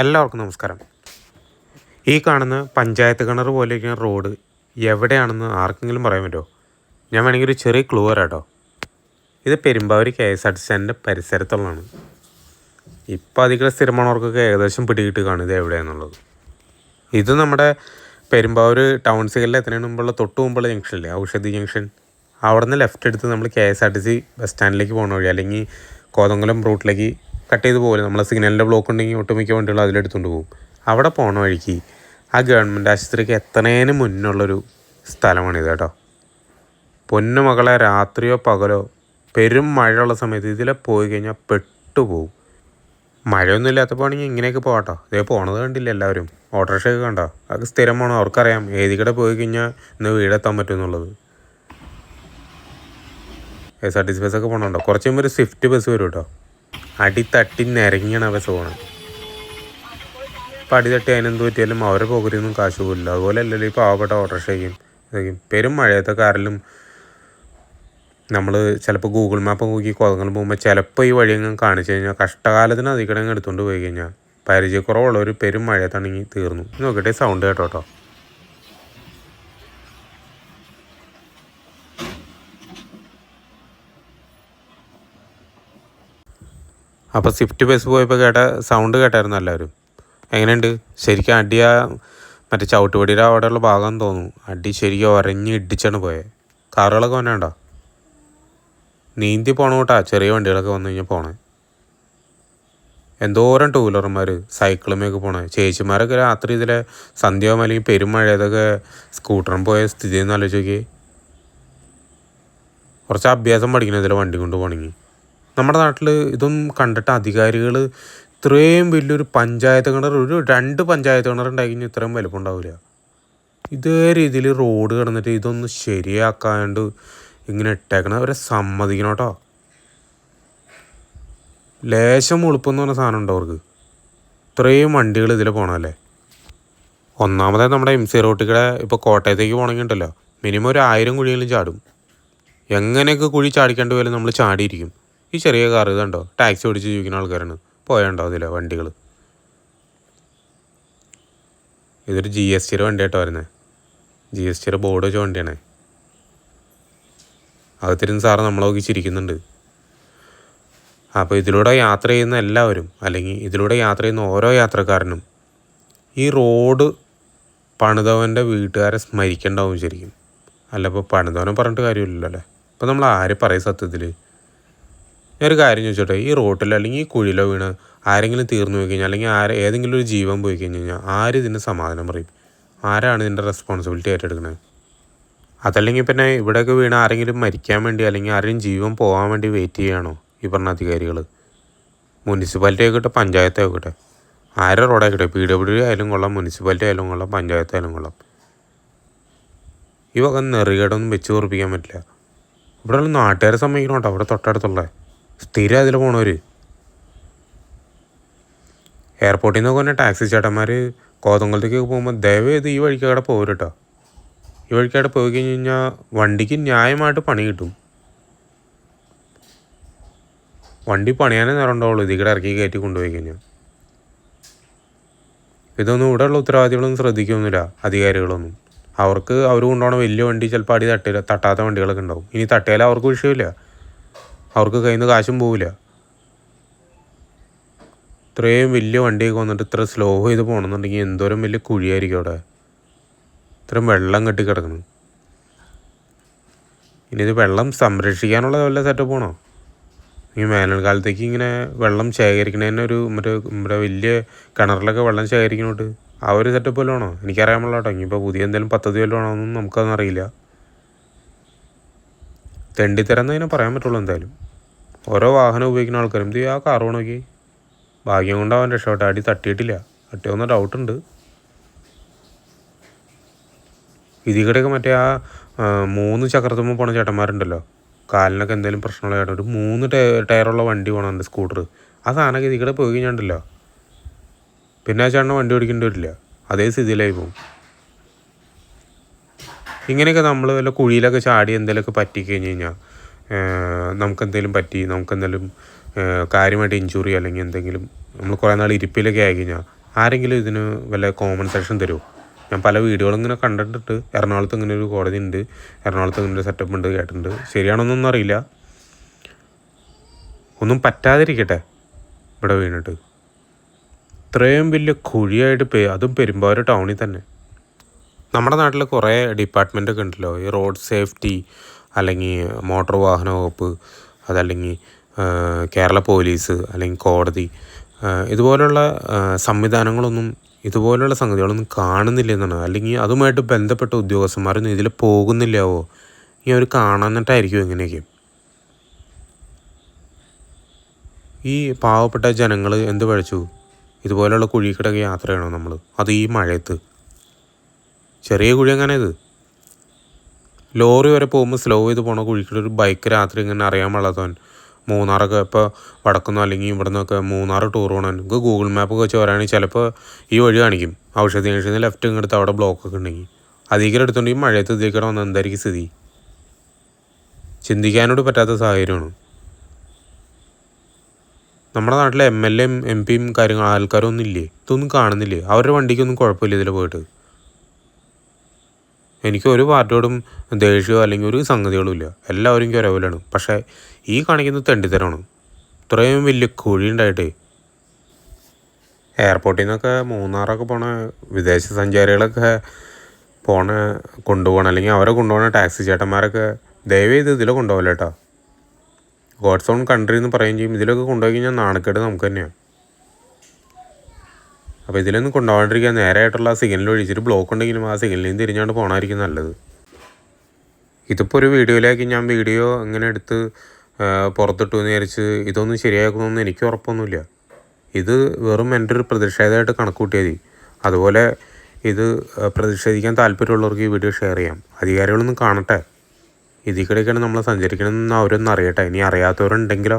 എല്ലാവർക്കും നമസ്കാരം. ഈ കാണുന്ന പഞ്ചായത്ത് കിണർ പോലെ ഇരിക്കുന്ന റോഡ് എവിടെയാണെന്ന് ആർക്കെങ്കിലും പറയാൻ പറ്റുമോ? ഞാൻ വേണമെങ്കിൽ ഒരു ചെറിയ ക്ലൂ തരാം കേട്ടോ ഇത് Perumbavoor K S R T സ്റ്റാൻഡിന്റെ പരിസരത്തുള്ളതാണ്. ഇപ്പം അധികം സ്ഥിരമാണവർക്കൊക്കെ ഏകദേശം പിടികിട്ട് കാണും ഇത് എവിടെയാണെന്നുള്ളത് ഇത് നമ്മുടെ പെരുമ്പാവൂർ ടൗൺ സൈഡിലെ എത്തുന്നതിന് മുമ്പുള്ള തൊട്ട് മുമ്പുള്ള ജംഗ്ഷനില്ലേ ഔഷധി ജംഗ്ഷൻ അവിടെ നിന്ന് ലെഫ്റ്റ് എടുത്ത് നമ്മൾ K S R T C bus സ്റ്റാൻഡിലേക്ക് പോകുന്ന വഴി അല്ലെങ്കിൽ കോതമംഗലം റൂട്ടിലേക്ക് കട്ട് ചെയ്ത് പോകില്ല നമ്മളെ സിഗ്നലിന്റെ ബ്ലോക്ക് ഉണ്ടെങ്കിൽ ഒട്ടുമിക്ക വണ്ടികൾ അതിലെടുത്തുകൊണ്ട് പോകും. അവിടെ പോണ വഴിക്ക് ആ ഗവൺമെന്റ് ആശുപത്രിക്ക് എത്തണേന് മുന്നുള്ളൊരു സ്ഥലമാണിത് കേട്ടോ. പൊന്നു മകളെ രാത്രിയോ പകലോ പെരും മഴയുള്ള സമയത്ത് ഇതിലെ പോയി കഴിഞ്ഞാൽ പെട്ടുപോകും മഴയൊന്നും ഇല്ലാത്തപ്പോൾ ആണെങ്കിൽ ഇങ്ങനെയൊക്കെ പോകട്ടോ ഇതേ പോണത് കണ്ടില്ല എല്ലാവരും? ഓട്ടോറിക്ഷയൊക്കെ കണ്ടോ? അതൊക്കെ സ്ഥിരം പോകണം അവർക്കറിയാം. ഏതിക്കടെ പോയി കഴിഞ്ഞാൽ ഇന്ന് വീടെത്താൻ പറ്റും എന്നുള്ളത്. എസ് ആർ ടി സി ബസ്സൊക്കെ പോകണുണ്ടോ കുറച്ച് കഴിയുമ്പോൾ ഒരു സ്വിഫ്റ്റ് ബസ് വരും കേട്ടോ. അടി തട്ടി നിരങ്ങിയാണ് അവ ബസ് പോകണം ഇപ്പം അടി തട്ടി അതിനെന്ത് പറ്റിയാലും അവരെ പോകരുതൊന്നും കാശ് പോകില്ല അതുപോലെ അല്ലല്ലോ ഈ പാവപ്പെട്ട ഓട്ടോറിക്ഷയ്ക്കും ഇതൊക്കെയും. പെരും മഴയത്തെ കാറിലും നമ്മൾ ചിലപ്പോൾ ഗൂഗിൾ മാപ്പ് നോക്കി കൊതങ്ങൾ പോകുമ്പോൾ ചിലപ്പോൾ ഈ വഴിയങ്ങ് കാണിച്ചു കഴിഞ്ഞാൽ കഷ്ടകാലത്തിന് അധികം എടുത്തുകൊണ്ട് പോയി കഴിഞ്ഞാൽ പരിചയക്കുറവുള്ള ഒരു പെരും മഴയത്താണെങ്കിൽ തീർന്നു. നോക്കട്ടെ സൗണ്ട് കേട്ടോ കേട്ടോ അപ്പോൾ സ്വിഫ്റ്റ് ബസ് പോയപ്പോൾ കേട്ട സൗണ്ട് കേട്ടായിരുന്നു എല്ലാവരും. എങ്ങനെയുണ്ട്? ശരിക്കും അടിയ മറ്റേ ചവിട്ടുപടിയുടെ അവിടെയുള്ള ഭാഗം തോന്നുന്നു. അടി ശരിക്കും ഒരഞ്ഞ് ഇടിച്ചാണ് പോയത് കാറുകളൊക്കെ വന്നേണ്ടോ? നീന്തി പോണ കൂട്ടാ. ചെറിയ വണ്ടികളൊക്കെ വന്നു കഴിഞ്ഞാൽ പോണേ. എന്തോരം ടൂ വീലർമാർ സൈക്കിളുമേക്ക് പോണേ. ചേച്ചിമാരൊക്കെ രാത്രി ഇതിലെ സന്ധ്യയാകും അല്ലെങ്കിൽ പെരുമഴ ഇതൊക്കെ സ്കൂട്ടറും പോയ സ്ഥിതി എന്ന് ആലോചിച്ച് നോക്കി കുറച്ച് അഭ്യാസം പഠിക്കണം ഇതിലെ വണ്ടി കൊണ്ട് പോകണമെങ്കിൽ. നമ്മുടെ നാട്ടിൽ ഇതൊന്നും കണ്ടിട്ട് അധികാരികൾ ഇത്രയും വലിയൊരു പഞ്ചായത്ത് കിണർ ഒരു രണ്ട് പഞ്ചായത്ത് കിണർ ഉണ്ടായി കഴിഞ്ഞാൽ ഇത്രയും വലുപ്പം ഉണ്ടാവില്ല ഇതേ രീതിയിൽ റോഡ് കിടന്നിട്ട് ഇതൊന്ന് ശരിയാക്കാണ്ട് ഇങ്ങനെ ഇട്ടേക്കണം അവരെ സമ്മതിക്കണം കേട്ടോ. ലേശം ഉളുപ്പെന്ന് പറഞ്ഞ സാധനം ഉണ്ടോ അവർക്ക്? ഇത്രയും വണ്ടികൾ ഇതിൽ പോകണമല്ലേ ഒന്നാമതായി നമ്മുടെ എം സി റോട്ടിക്കടെ ഇപ്പോൾ കോട്ടയത്തേക്ക് പോകണമെങ്കിൽ ഉണ്ടല്ലോ മിനിമം ഒരു ആയിരം കുഴിയെങ്കിലും ചാടും. എങ്ങനെയൊക്കെ കുഴി ചാടിക്കേണ്ടി വരും നമ്മൾ ചാടിയിരിക്കും. ഈ ചെറിയ കാർ ഇതുണ്ടോ ടാക്സി ഓടിച്ച് ജീവിക്കുന്ന ആൾക്കാരാണ്. പോയണ്ടോ അതിലെ വണ്ടികൾ ഇതൊരു ജി എസ് ടിയുടെ വണ്ടിയായിട്ടോ വരുന്നത് ജി എസ് ടിയുടെ ബോർഡ് വെച്ച വണ്ടിയാണേ. അകത്തിരുന്ന് സാറ് നമ്മളെ നോക്കി ചിരിക്കുന്നുണ്ട്. അപ്പോൾ ഇതിലൂടെ യാത്ര ചെയ്യുന്ന എല്ലാവരും അല്ലെങ്കിൽ ഇതിലൂടെ യാത്ര ചെയ്യുന്ന ഓരോ യാത്രക്കാരനും ഈ റോഡ് പണിതവന്റെ വീട്ടുകാരെ സ്മരിക്കേണ്ടാവും ശരിക്കും. അല്ല ഇപ്പോൾ പണിതവനെ പറഞ്ഞിട്ട് കാര്യമില്ലല്ലോ അല്ലേ? ഇപ്പോൾ നമ്മൾ ആര് പറയും സത്യത്തിൽ ഞാനൊരു കാര്യം ചോദിച്ചോട്ടെ ഈ റോട്ടിൽ അല്ലെങ്കിൽ ഈ കുഴിയിലോ വീണ് ആരെങ്കിലും തീർന്നു പോയി കഴിഞ്ഞാൽ അല്ലെങ്കിൽ ആരെ ഏതെങ്കിലും ഒരു ജീവൻ പോയി കഴിഞ്ഞ് കഴിഞ്ഞാൽ ആര് ഇതിന് സമാധാനം പറയും? ആരാണ് ഇതിന്റെ റെസ്പോൺസിബിലിറ്റി ഏറ്റെടുക്കുന്നത് അതല്ലെങ്കിൽ പിന്നെ ഇവിടെയൊക്കെ വീണ് ആരെങ്കിലും മരിക്കാൻ വേണ്ടി അല്ലെങ്കിൽ ആരെങ്കിലും ജീവൻ പോകാൻ വേണ്ടി വെയിറ്റ് ചെയ്യുകയാണോ ഈ പറഞ്ഞ അധികാരികൾ മുനിസിപ്പാലിറ്റി ആയിക്കോട്ടെ പഞ്ചായത്ത് ആയിക്കോട്ടെ. ആരെ റോഡായിക്കോട്ടെ പി ഡബ്ല്യു ഡി ആയാലും കൊള്ളാം മുനിസിപ്പാലിറ്റി ആയാലും കൊള്ളാം പഞ്ചായത്ത് ആയാലും കൊള്ളാം. വക നെറികേടൊന്നും വെച്ച് ഉറപ്പിക്കാൻ പറ്റില്ല. ഇവിടെ നാട്ടുകാരെ സമ്മതിക്കണം കേട്ടോ അവിടെ തൊട്ടടുത്തുള്ള സ്ഥിരം അതിൽ പോണവർ എയർപോർട്ടിൽ നിന്നൊക്കെ തന്നെ ടാക്സി ചേട്ടന്മാർ കോതങ്കലത്തേക്ക് പോകുമ്പോൾ ദയവേത് ഈ വഴിക്കവിടെ പോരും കേട്ടോ ഈ വഴിക്കവിടെ പോയി കഴിഞ്ഞ് കഴിഞ്ഞാൽ വണ്ടിക്ക് ന്യായമായിട്ട് പണി കിട്ടും. വണ്ടി പണിയാനേ നേരം ഉണ്ടാവുള്ളൂ ഇതിക്കടെ ഇറക്കി കയറ്റി കൊണ്ടുപോയി കഴിഞ്ഞാൽ ഇതൊന്നും ഇവിടെയുള്ള ഉത്തരവാദികളൊന്നും ശ്രദ്ധിക്കൊന്നുമില്ല അധികാരികളൊന്നും. അവർക്ക് അവർ കൊണ്ടുപോകണ വലിയ വണ്ടി ചിലപ്പോൾ അടി തട്ടില്ല തട്ടാത്ത വണ്ടികളൊക്കെ ഉണ്ടാവും. ഇനി തട്ടിയാലും അവർക്ക് വിഷയമില്ല അവർക്ക് കയ്യിൽ നിന്ന് കാശും പോവില്ല. ഇത്രയും വലിയ വണ്ടിയൊക്കെ വന്നിട്ട് ഇത്ര സ്ലോ ചെയ്ത് പോകണമെന്നുണ്ടെങ്കിൽ എന്തോരം വലിയ കുഴിയായിരിക്കും അവിടെ. ഇത്രയും വെള്ളം കെട്ടി കിടക്കണം. ഇനി ഇത് വെള്ളം സംരക്ഷിക്കാനുള്ള വല്ല സെറ്റപ്പ് ആണോ? ഈ വേനൽക്കാലത്തേക്ക് ഇങ്ങനെ വെള്ളം ശേഖരിക്കണതിന് ഒരു മറ്റേ വലിയ കിണറിലൊക്കെ വെള്ളം ശേഖരിക്കണോട്ട് ആ ഒരു സെറ്റപ്പ് വല്ലതും ആണോ? എനിക്കറിയാൻ പാടില്ല കേട്ടോ. ഇനിയിപ്പോൾ പുതിയ എന്തെങ്കിലും പദ്ധതി വല്ലതും ആണോ എന്നൊന്നും നമുക്കതൊന്നും അറിയില്ല തെണ്ടിത്തരം തെണ്ടിത്തരന്നതിനെ പറയാൻ പറ്റുള്ളൂ എന്തായാലും. ഓരോ വാഹനം ഉപയോഗിക്കുന്ന ആൾക്കാരും ഇത് ആ കാർ നോക്കി ഭാഗ്യം കൊണ്ട് അവൻ രക്ഷപ്പെട്ട. അടി തട്ടിയിട്ടില്ല. തട്ടിയൊന്ന് ഡൗട്ടുണ്ട് ഇതിക്കടെയൊക്കെ മറ്റേ ആ മൂന്ന് ചക്രത്തുമ്പോൾ പോണ ചേട്ടന്മാരുണ്ടല്ലോ. കാലിനൊക്കെ എന്തെങ്കിലും പ്രശ്നമുള്ള ചേട്ടൻ. ഒരു മൂന്ന് ടയ ടയറുള്ള വണ്ടി പോകണുണ്ട് സ്കൂട്ടർ. ആ സാധനമൊക്കെ ഇതിക്കിടെ പോയി കഴിഞ്ഞാണ്ടല്ലോ. പിന്നെ ആ ചേട്ടനെ വണ്ടി ഓടിക്കേണ്ടി വരില്ല. അതേ സ്ഥിതിയിലായി പോകും ഇങ്ങനെയൊക്കെ നമ്മൾ വല്ല കുഴിയിലൊക്കെ ചാടി എന്തെങ്കിലുമൊക്കെ പറ്റിക്കഴിഞ്ഞ് കഴിഞ്ഞാൽ നമുക്ക് എന്തെങ്കിലും പറ്റി നമുക്കെന്തെങ്കിലും കാര്യമായിട്ട് ഇഞ്ചുറി അല്ലെങ്കിൽ എന്തെങ്കിലും നമ്മൾ കുറേ നാൾ ഇരിപ്പിലൊക്കെ ആയി കഴിഞ്ഞാൽ ആരെങ്കിലും ഇതിന് വല്ല കോമൺ സെഷൻ തരുമോ ഞാൻ പല വീഡിയോകളും ഇങ്ങനെ കണ്ടിട്ട് എറണാകുളത്ത് ഇങ്ങനെ ഒരു കോടതി ഉണ്ട് എറണാകുളത്ത് ഇങ്ങനെ ഒരു സെറ്റപ്പ് ഉണ്ട് കേട്ടിട്ടുണ്ട്. ശരിയാണോന്നൊന്നും അറിയില്ല. ഒന്നും പറ്റാതിരിക്കട്ടെ ഇവിടെ വീണിട്ട്. ഇത്രയും വലിയ കുഴിയായിട്ട് പേ അതും പെരുമ്പാവൂർ ടൗണിൽ തന്നെ. നമ്മുടെ നാട്ടിൽ കുറേ ഡിപ്പാർട്ട്മെന്റ് ഒക്കെ ഉണ്ടല്ലോ ഈ റോഡ് സേഫ്റ്റി അല്ലെങ്കിൽ മോട്ടോർ വാഹന വകുപ്പ് അതല്ലെങ്കിൽ കേരള പോലീസ് അല്ലെങ്കിൽ കോടതി ഇതുപോലുള്ള സംവിധാനങ്ങളൊന്നും ഇതുപോലുള്ള സംഗതികളൊന്നും കാണുന്നില്ല എന്നാണ് അല്ലെങ്കിൽ അതുമായിട്ട് ബന്ധപ്പെട്ട ഉദ്യോഗസ്ഥന്മാരൊന്നും ഇതിൽ പോകുന്നില്ലാവോ? ഈ അവർ കാണാനിട്ടായിരിക്കും ഇങ്ങനെയൊക്കെ. ഈ പാവപ്പെട്ട ജനങ്ങൾ എന്ത് പഴിച്ചു ഇതുപോലുള്ള കുഴിക്കിടക്ക് യാത്ര ചെയ്യണോ നമ്മൾ അത് ഈ മഴയത്ത്. ചെറിയ കുഴി അങ്ങനെ ഇത്? ലോറി വരെ പോകുമ്പോൾ സ്ലോ ചെയ്ത് പോണ കുഴിക്കിടെ ഒരു ബൈക്ക് രാത്രി ഇങ്ങനെ അറിയാൻ പാടാത്തവൻ മൂന്നാറൊക്കെ ഇപ്പോൾ വടക്കുന്നോ അല്ലെങ്കിൽ ഇവിടെ നിന്നൊക്കെ മൂന്നാർ ടൂർ പോകണം എനിക്ക് ഗൂഗിൾ മാപ്പ് വെച്ച് പറയുകയാണെങ്കിൽ ചിലപ്പോൾ ഈ വഴി കാണിക്കും. ഔഷധി ഏഷ്യ ലെഫ്റ്റ് ഇങ്ങെടുത്ത് അവിടെ ബ്ലോക്കൊക്കെ ഉണ്ടെങ്കിൽ അധികം എടുത്തുണ്ടെങ്കിൽ മഴയത്ത് ഇതിക്കണം വന്ന എന്തായിരിക്കും സ്ഥിതി? ചിന്തിക്കാനോട് പറ്റാത്ത സാഹചര്യമാണ്. നമ്മുടെ നാട്ടിലെ എം എൽ എയും എം പിയും കാര്യങ്ങൾ ആൾക്കാരൊന്നും ഇല്ലേ? ഇതൊന്നും കാണുന്നില്ലേ? അവരുടെ വണ്ടിക്കൊന്നും കുഴപ്പമില്ല ഇതിൽ പോയിട്ട്. എനിക്ക് ഒരു പാർട്ടിയോടും ദേഷ്യമോ അല്ലെങ്കിൽ ഒരു സംഗതികളും ഇല്ല. എല്ലാവരും എനിക്ക് ഒരേപോലെയാണ്. പക്ഷേ ഈ കാണിക്കുന്നത് തെണ്ടിത്തരമാണ്. ഇത്രയും വലിയ കുഴി ഉണ്ടായിട്ടേ. എയർപോർട്ടിൽ നിന്നൊക്കെ മൂന്നാറൊക്കെ പോണ വിദേശ സഞ്ചാരികളൊക്കെ പോണ കൊണ്ടുപോകണം അല്ലെങ്കിൽ അവരെ കൊണ്ടുപോകണ ടാക്സി ചേട്ടന്മാരൊക്കെ ദയവ് ചെയ്ത് ഇതിൽ കൊണ്ടുപോകില്ല കേട്ടോ ഗോഡ്സ് ഓൺ കൺട്രി എന്ന് പറയുകയും ചെയ്യും. ഇതിലൊക്കെ കൊണ്ടുപോയി കഴിഞ്ഞാൽ നാണക്കേട് നമുക്ക് തന്നെയാണ് അപ്പോൾ ഇതിലൊന്നും നേരെയായിട്ടുള്ള നേരായിട്ടുള്ള സിഗ്നൽ ഒഴിച്ചിട്ട് ബ്ലോക്ക് ഉണ്ടെങ്കിലും ആ സിഗ്നലിൽ നിന്ന് തിരിഞ്ഞാണ്ട് പോകണമായിരിക്കും നല്ലത്. ഇതിപ്പോൾ ഒരു വീഡിയോയിലേക്ക് ഞാൻ വീഡിയോ ഇങ്ങനെ എടുത്ത് പുറത്തിട്ടു എന്ന് വിചാരിച്ച് ഇതൊന്നും ശരിയാക്കുന്നൊന്നും എനിക്ക് ഉറപ്പൊന്നുമില്ല. ഇത് വെറും എന്റെ ഒരു പ്രതിഷേധമായിട്ട് കണക്ക് കൂട്ടിയാൽ മതി. അതുപോലെ ഇത് ആ, പ്രതിഷേധിക്കാൻ താല്പര്യമുള്ളവർക്ക് ഈ വീഡിയോ ഷെയർ ചെയ്യാം. അധികാരികളൊന്നും കാണട്ടെ. ഇതിൽ കൂടെയൊക്കെയാണ് നമ്മൾ സഞ്ചരിക്കണമെന്ന് അവരൊന്നും അറിയട്ടെ. ഇനി അറിയാത്തവരുണ്ടെങ്കിലോ?